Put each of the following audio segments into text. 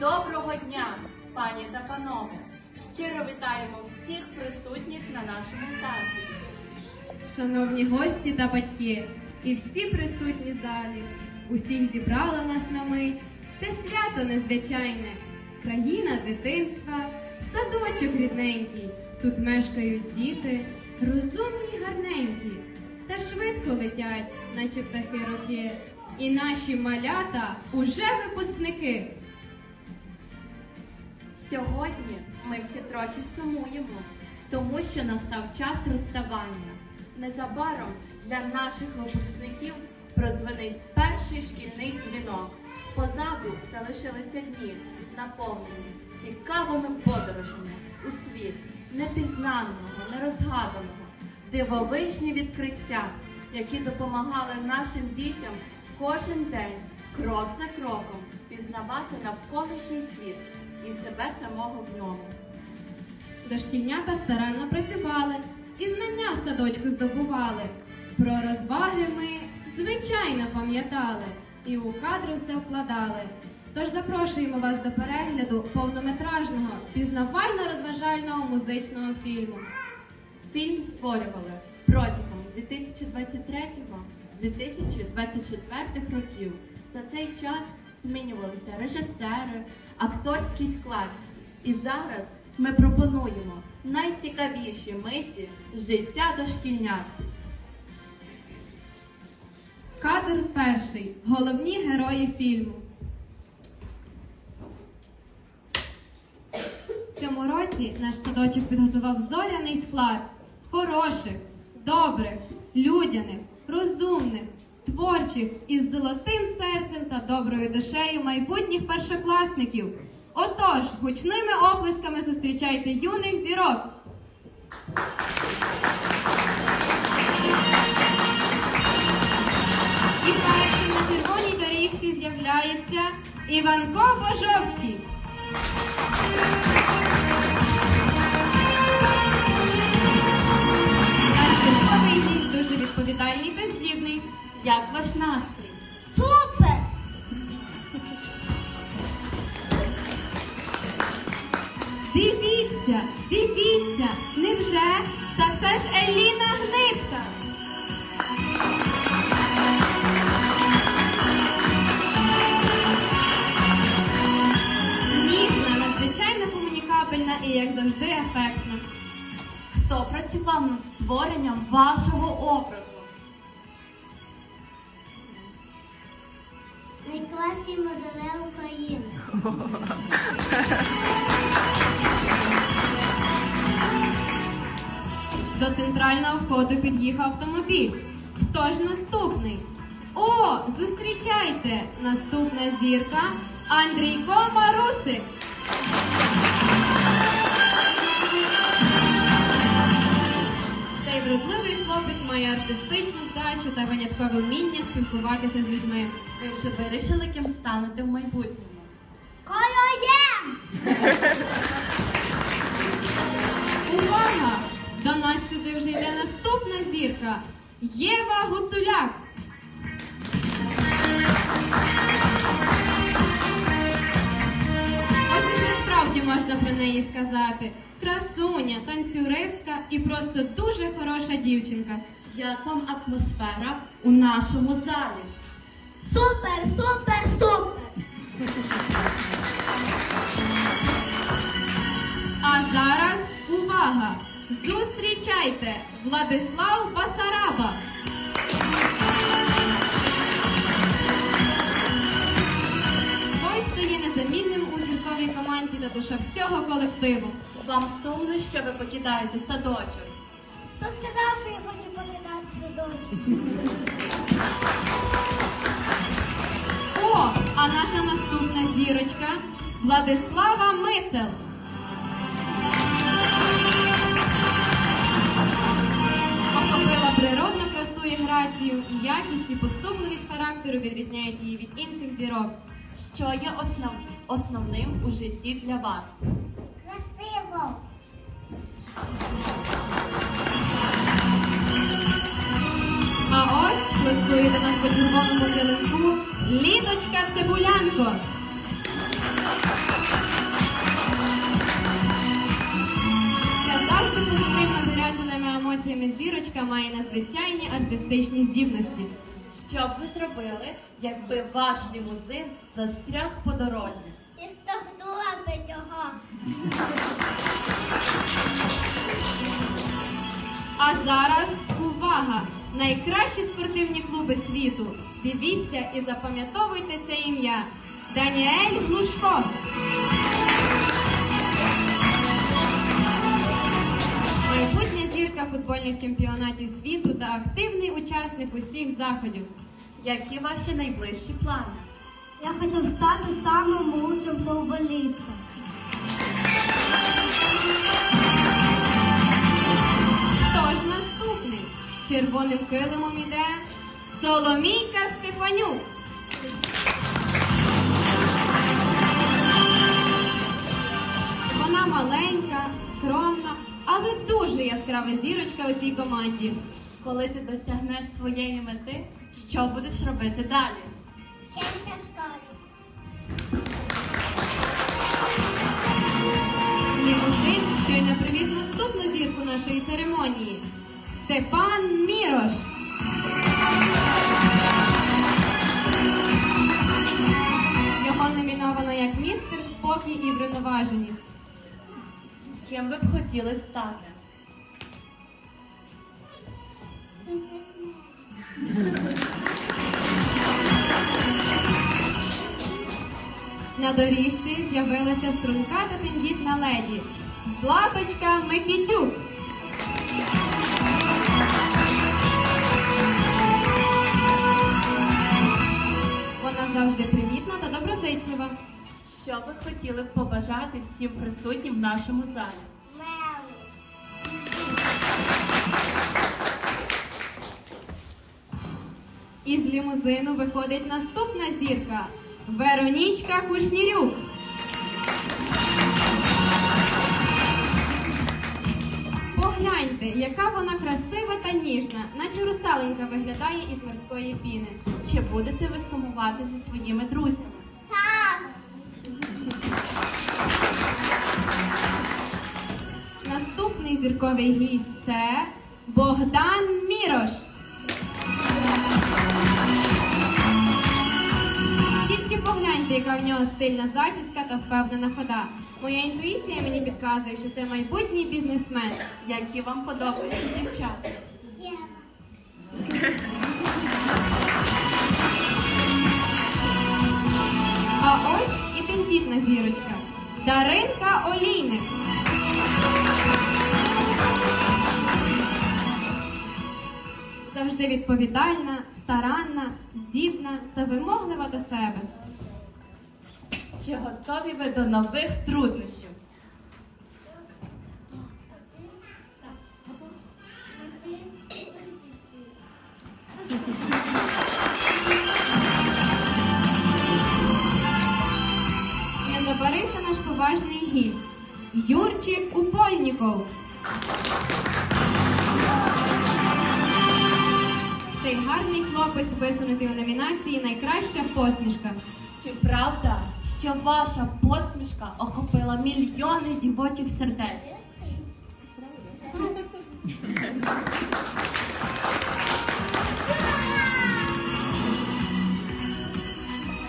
Доброго дня, пані та панове! Щиро вітаємо всіх присутніх на нашому заході. Шановні гості та батьки, і всі присутні залі, усіх зібрала нас на мить. Це свято незвичайне, країна дитинства, садочок рідненький. Тут мешкають діти, розумні й гарненькі, та швидко летять, наче птахи роки. І наші малята уже випускники. Сьогодні ми всі трохи сумуємо, тому що настав час розставання. Незабаром для наших випускників прозвенить перший шкільний дзвінок. Позаду залишилися дні, наповнені цікавими подорожами у світ непізнаного, нерозгаданого, дивовижні відкриття, які допомагали нашим дітям кожен день, крок за кроком, пізнавати навколишній світ і себе самого в ньому. Дошкільнята старанно працювали і знання в садочку здобували. Про розваги ми, звичайно, пам'ятали і у кадри все вкладали. Тож запрошуємо вас до перегляду повнометражного пізнавально-розважального музичного фільму. Фільм створювали протягом 2023-2024 років. За цей час змінювалися режисери, акторський склад. І зараз ми пропонуємо найцікавіші миті життя дошкільнят. Кадр перший. Головні герої фільму. В цьому році наш садочок підготував зоряний склад хороших, добрих, людяних, розумних, творчих із золотим серцем та доброю душею майбутніх першокласників. Отож, гучними оплесками зустрічайте юних зірок. І першим на червоній доріжці з'являється Іванко Божовський. Танцювовий гість дуже відповідальний та здібний. Як ваш настрій? Супер! Дивіться, дивіться, невже? Та це ж Еліна Гнитка. Ніжна, надзвичайно комунікабельна і, як завжди, ефектна. Хто працював над створенням вашого образу? До центрального входу під'їхав автомобіль. Хто ж наступний? О, зустрічайте! Наступна зірка Андрійко Марусик. Цей вродливий хлопець має артистичну вдачу та виняткове вміння спілкуватися з людьми. Ви вже вирішили, ким станете в майбутньому? Колоєм! наступна Єва Гуцуляк. Ось уже справді можна про неї сказати. Красуня, танцюристка і просто дуже хороша дівчинка. Як вам атмосфера у нашому залі? Супер, супер, супер! А зараз увага! Зустрічайте Владислав Басараба. Той стає незамінним у зірковій команді та душа всього колективу. Вам сумно, що ви покидаєте садочок? Хто сказав, що я хочу покидати садочок? О, а наша наступна зірочка Владислава Мицел. характеру відрізняють її від інших зірок. Що є основ... основним у житті для вас? Красиво! А ось розповіда нас по червоному килинку Літочка Цибулянко. Завжди позитивно зарядженими емоціями зірочка має надзвичайні артистичні здібності. Що б ви зробили, якби ваш лімузин застряг по дорозі? І стогнула би його. А зараз увага! Найкращі спортивні клуби світу. Дивіться і запам'ятовуйте це ім'я. Даніель Глушко. Футбольних чемпіонатів світу та активний учасник усіх заходів. Які ваші найближчі плани? Я хотів стати самим лучшим футболістом. Хто ж наступний? Червоним килимом іде Соломійка Стефанюк. Вона маленька, скромна, але дуже яскрава зірочка у цій команді. Коли ти досягнеш своєї мети, що будеш робити далі? Вчимся в школі. Лімузин щойно привіз наступну зірку нашої церемонії Степан Мірош. Його номіновано як містер спокій і врівноваженість. Ким ви б хотіли стати? На доріжці з'явилася струнка та тендітна леді Златочка Микітюк. Вона завжди привітна та доброзичлива. Що ви хотіли б побажати всім присутнім в нашому залі? Із лімузину виходить наступна зірка Веронічка Кушнірюк. Погляньте, яка вона красива та ніжна, наче русаленька виглядає із морської піни. Чи будете ви сумувати зі своїми друзями? Зірковий гість це Богдан Мірош. Тільки погляньте, яка в нього стильна зачіска та впевнена хода. Моя інтуїція мені підказує, що це майбутній бізнесмен. Які вам подобаються дівчата? А ось і тендітна зірочка Даринка Олійник. Завжди відповідальна, старанна, здібна та вимоглива до себе. Чи готові ви до нових труднощів? Не забарися наш поважний гість Юрчик Упольніков. Цей гарний хлопець висунутий у номінації Найкраща посмішка. Чи правда, що ваша посмішка охопила мільйони дівочих сердець?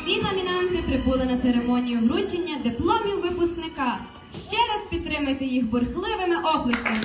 Всі номінанти прибули на церемонію вручення дипломів випускника. Ще раз підтримайте їх бурхливими оплесками.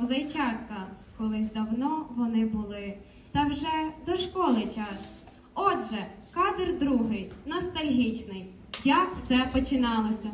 мов зайчатка, колись давно вони були, та вже до школи час. Отже, кадр другий, ностальгічний. Як все починалося?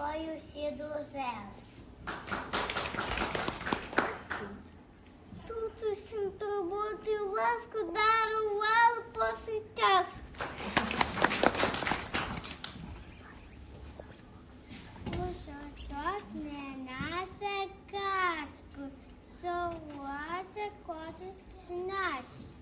apoio-se do zero. Tudo se pergunta e o Vasco dar o alo para se O xodó menaça casco, só o asa se nasce.